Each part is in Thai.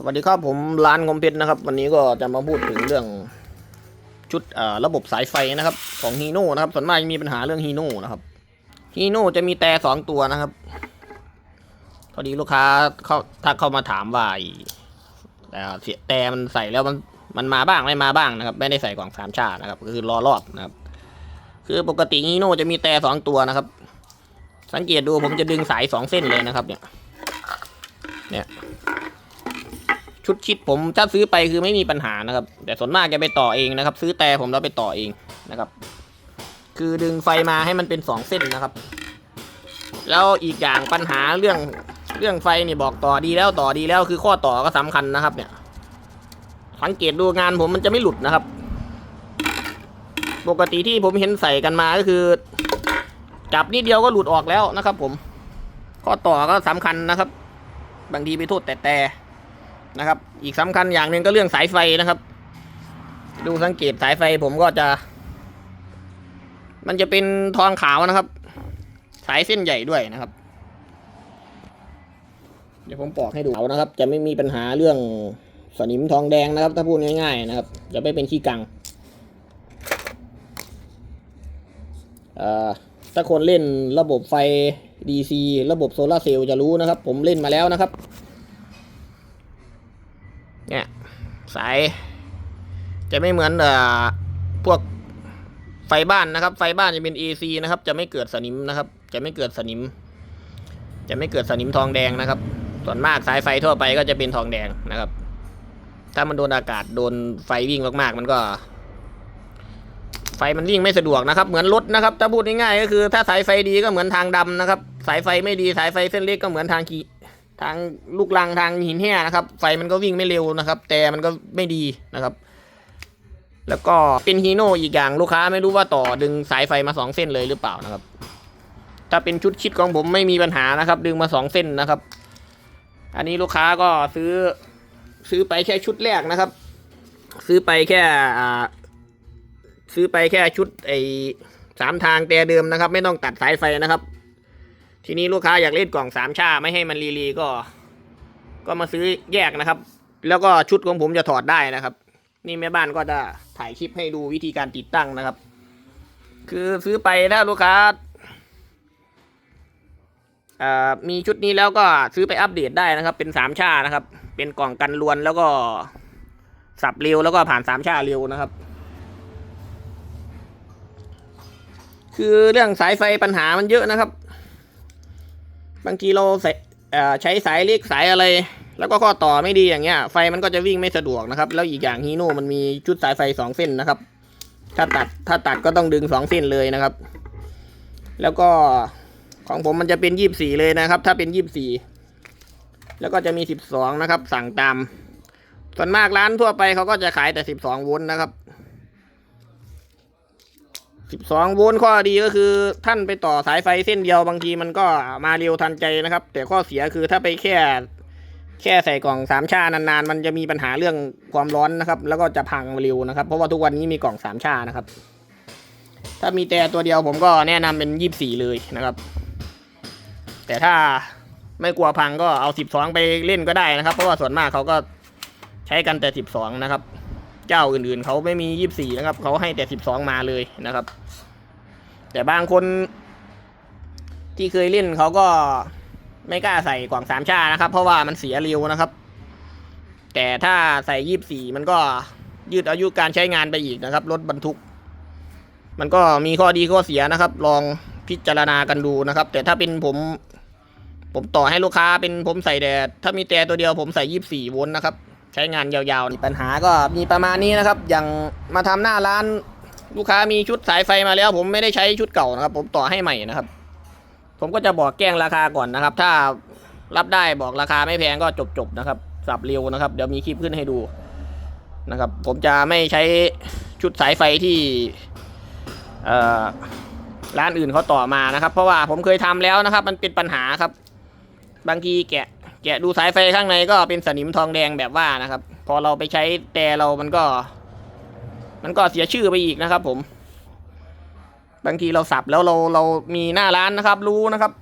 สวัสดีครับผมร้านงมเพชรนะครับ วันนี้ก็จะมาพูดถึงเรื่องชุดระบบสายไฟนะครับ ของฮีโน่นะครับส่วนมากมีปัญหาเรื่องฮีโน่นะครับฮีโน่จะมีแต่สองตัวนะครับพอดีลูกค้าเขาถ้าเข้ามาถามว่าไอ้เอ่อเสียแต่มันใส่แล้วมันมันมาบ้างไม่มาบ้างนะครับ ไม่ได้ใส่กล่องสามชาตินะครับก็คือรอรอบนะครับ คือปกติฮีโน่จะมีแต่สองตัวนะครับ สังเกตดูผมจะดึงสายสองเส้นเลยนะครับ เนี่ย เนี่ย ชุดชิดผมถ้าซื้อไปคือไม่มีปัญหานะครับ แต่ส่วนมากจะไปต่อเองนะครับ ซื้อแต่ผมแล้วไปต่อเองนะครับ คือดึงไฟมาให้มันเป็นสองเส้นนะครับ แล้วอีกอย่างปัญหาเรื่องเรื่องไฟนี่บอกต่อดีแล้วต่อดีแล้วคือข้อต่อก็สำคัญนะครับ เนี่ยสังเกตดูงานผมมันจะไม่หลุดนะครับ ปกติที่ผมเห็นใส่กันมาก็คือ จับนิดเดียวก็หลุดออกแล้วนะครับ ผม ข้อต่อก็สำคัญนะครับ บางทีไปโทษแต่แต่ นะครับ อีกสำคัญอย่างหนึ่งก็เรื่องสายไฟนะครับ ดูสังเกตสายไฟผมก็จะ มันจะเป็นทองขาวนะครับ สายเส้นใหญ่ด้วยนะครับ เดี๋ยวผมปอกให้ดูเอานะครับ จะไม่มีปัญหาเรื่องสนิมทองแดงนะครับ ถ้าพูดง่ายๆนะครับ จะไม่เป็นขี้กังถ้าคนเล่นระบบไฟ DC ระบบโซลาเซลล์จะรู้นะครับ ผมเล่นมาแล้วนะครับ เนี่ยสายจะไม่เหมือนเอ่อพวกไฟบ้านนะครับ ไฟบ้านจะเป็น AC นะครับ จะไม่เกิดสนิมนะครับ จะไม่เกิดสนิม จะไม่เกิดสนิมทองแดงนะครับ ส่วนมากสายไฟทั่วไปก็จะเป็นทองแดงนะครับ ถ้ามันโดนอากาศโดนไฟวิ่งมากๆ มันก็ ไฟมันวิ่งไม่สะดวกนะครับ เหมือนรถนะครับ ถ้าพูดง่ายๆก็คือ ถ้าสายไฟดีก็เหมือนทางดำนะครับ สายไฟไม่ดีสายไฟเส้นเล็กก็เหมือนทางขี ทางลูกลังทางหินแห่นะครับ ไฟมันก็วิ่งไม่เร็วนะครับ แต่มันก็ไม่ดีนะครับ แล้วก็เป็นฮีโน่อีกอย่างลูกค้าไม่รู้ว่าต่อดึงสายไฟมาสองเส้นเลยหรือเปล่านะครับ ถ้าเป็นชุดคิดของผมไม่มีปัญหานะครับ ดึงมาสองเส้นนะครับ อันนี้ลูกค้าก็ซื้อซื้อไปแค่ชุดแรกนะครับ ซื้อไปแค่ซื้อไปแค่ชุดไอ้สามทางแต่เดิมนะครับ ไม่ต้องตัดสายไฟนะครับ ทีนี้ลูกค้าอยากเล่นกล่องสามชาไม่ให้มันรีรีก็ ก็มาซื้อแยกนะครับ แล้วก็ชุดของผมจะถอดได้นะครับ นี่แม่บ้านก็จะถ่ายคลิปให้ดูวิธีการติดตั้งนะครับ คือซื้อไปถ้าลูกค้าอามีชุดนี้แล้วก็ซื้อไปอัปเดตได้นะครับ เป็นสามชานะครับ เป็นกล่องกันรวนแล้วก็สับเร็วแล้วก็ผ่านสามชาเร็วนะครับ คือเรื่องสายไฟปัญหามันเยอะนะครับ บางทีเราใส่ใช้สายเล็กสายอะไร แล้วก็ข้อต่อไม่ดีอย่างเงี้ย ไฟมันก็จะวิ่งไม่สะดวกนะครับ แล้วอีกอย่างฮีโน่มันมีชุดสายไฟสองเส้นนะครับ ถ้าตัดถ้าตัดก็ต้องดึงสองเส้นเลยนะครับ แล้วก็ของผมมันจะเป็นยี่สี่เลยนะครับ ถ้าเป็นยี่สี่แล้วก็จะมีสิบสองนะครับ สั่งตาม ส่วนมากร้านทั่วไปเขาก็จะขายแต่สิบสองโวลต์นะครับ สิบสองโวลต์ข้อดีก็คือท่านไปต่อสายไฟเส้นเดียวบางทีมันก็มาเร็วทันใจนะครับ แต่ข้อเสียคือถ้าไปแค่แค่ใส่กล่องสามชานานๆ มันจะมีปัญหาเรื่องความร้อนนะครับ แล้วก็จะพังเร็วนะครับ เพราะว่าทุกวันนี้มีกล่องสามชานะครับ ถ้ามีแต่ตัวเดียวผมก็แนะนำเป็นยี่สี่เลยนะครับ แต่ถ้าไม่กลัวพังก็เอาสิบสองไปเล่นก็ได้นะครับ เพราะว่าส่วนมากเขาก็ใช้กันแต่สิบสองนะครับ เจ้าอื่นๆ เขาไม่มียี่สี่นะครับ เขาให้แต่สิบสองมาเลยนะครับ แต่บางคน ที่เคยเล่นเขาก็ไม่กล้าใส่กล่องสามชานะครับ เพราะว่ามันเสียเร็วนะครับ แต่ถ้าใส่ยี่สี่มันก็ยืดอายุการใช้งานไปอีกนะครับ รถบรรทุก มันก็มีข้อดีข้อเสียนะครับ ลองพิจารณากันดูนะครับ แต่ถ้าเป็นผมผมต่อให้ลูกค้าเป็นผมใส่แต่ถ้ามีแต่ตัวเดียวผมใส่ยี่สี่โวลต์นะครับ ใช้งานยาวๆปัญหาก็มีประมาณนี้นะครับ อย่างมาทำหน้าร้านลูกค้ามีชุดสายไฟมาแล้ว ผมไม่ได้ใช้ชุดเก่านะครับ ผมต่อให้ใหม่นะครับ ผมก็จะบอกแจ้งราคาก่อนนะครับ ถ้ารับได้บอกราคาไม่แพงก็จบๆนะครับ สับเร็วนะครับ เดี๋ยวมีคลิปขึ้นให้ดูนะครับ ผมจะไม่ใช้ชุดสายไฟที่เอร้านอื่นเขาต่อมานะครับ เพราะว่าผมเคยทำแล้วนะครับ มันเป็นปัญหาครับ บางทีแกะ แกะดูสายไฟข้างในก็เป็นสนิมทองแดงแบบว่านะครับ พอเราไปใช้แต่เรามันก็ มันก็เสียชื่อไปอีกนะครับ ผม บางทีเราสับแล้วเราเรามีหน้าร้านนะครับ รู้นะครับ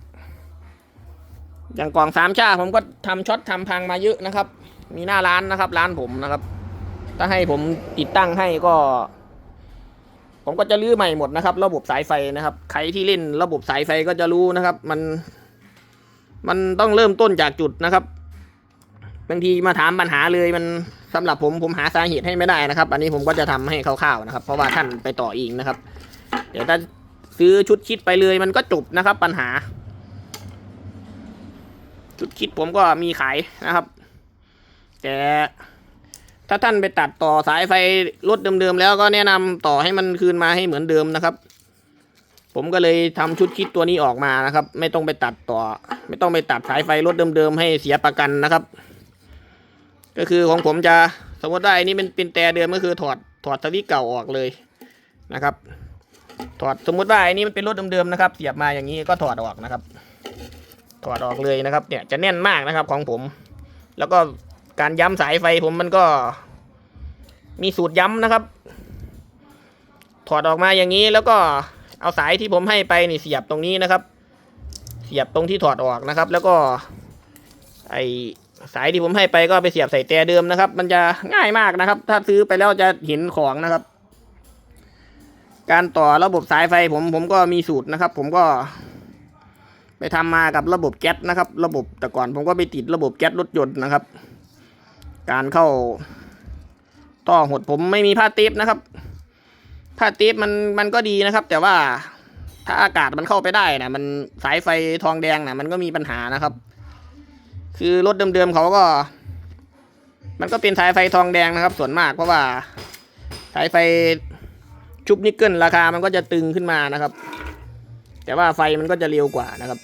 อย่างกล่องสามชาผมก็ทำช็อตทำพังมาเยอะนะครับ มีหน้าร้านนะครับ ร้านผมนะครับ ถ้าให้ผมติดตั้งให้ก็ ผมก็จะรื้อใหม่หมดนะครับ ระบบสายไฟนะครับ ใครที่เล่นระบบสายไฟก็จะรู้นะครับ มัน มันต้องเริ่มต้นจากจุดนะครับ บางทีมาถามปัญหาเลยมันสำหรับผมผมหาสาเหตุให้ไม่ได้นะครับ อันนี้ผมก็จะทำให้คร่าวๆนะครับ เพราะว่าท่านไปต่อเองนะครับ เดี๋ยวถ้าซื้อชุดคิดไปเลยมันก็จบนะครับ ปัญหา ชุดคิดผมก็มีขายนะครับ แต่ถ้าท่านไปตัดต่อสายไฟรถเดิมๆแล้วก็แนะนำต่อให้มันคืนมาให้เหมือนเดิมนะครับ ผมก็เลยทำชุดคิดตัวนี้ออกมานะครับ ไม่ต้องไปตัดต่อ ไม่ต้องไปตัดสายไฟรถเดิมๆให้เสียประกันนะครับ ก็คือของผมจะสมมติว่าอันนี้เป็นเป็นแต่เดิมก็คือถอดถอดสวิตช์เก่าออกเลยนะครับ ถอดสมมติว่าอันนี้มันเป็นรถเดิมๆนะครับ เสียบมาอย่างนี้ก็ถอดออกนะครับ ถอดออกเลยนะครับ เนี่ยจะแน่นมากนะครับของผม แล้วก็การย้ำสายไฟผมมันก็ มีสูตรย้ำนะครับ ถอดออกมาอย่างนี้แล้วก็ เอาสายที่ผมให้ไปนี่เสียบตรงนี้นะครับ เสียบตรงที่ถอดออกนะครับ แล้วก็ ไอสายที่ผมให้ไปก็ไปเสียบใส่แต่เดิมนะครับ มันจะง่ายมากนะครับ ถ้าซื้อไปแล้วจะเห็นของนะครับ การต่อระบบสายไฟผมผมก็มีสูตรนะครับ ผมก็ ไปทำมากับระบบแก๊สนะครับ ระบบแต่ก่อนผมก็ไปติดระบบแก๊สรถยนต์นะครับ การเข้าต่อหดผมไม่มีผ้าเทปนะครับ ผ้าเทปมันมันก็ดีนะครับ แต่ว่าถ้าอากาศมันเข้าไปได้นะมันสายไฟทองแดงนะมันก็มีปัญหานะครับ คือรถเดิมๆเขาก็ มันก็เป็นสายไฟทองแดงนะครับ ส่วนมากเพราะว่าสายไฟชุบนิกเกิลราคามันก็จะตึงขึ้นมานะครับ แต่ว่าไฟมันก็จะเร็วกว่านะครับ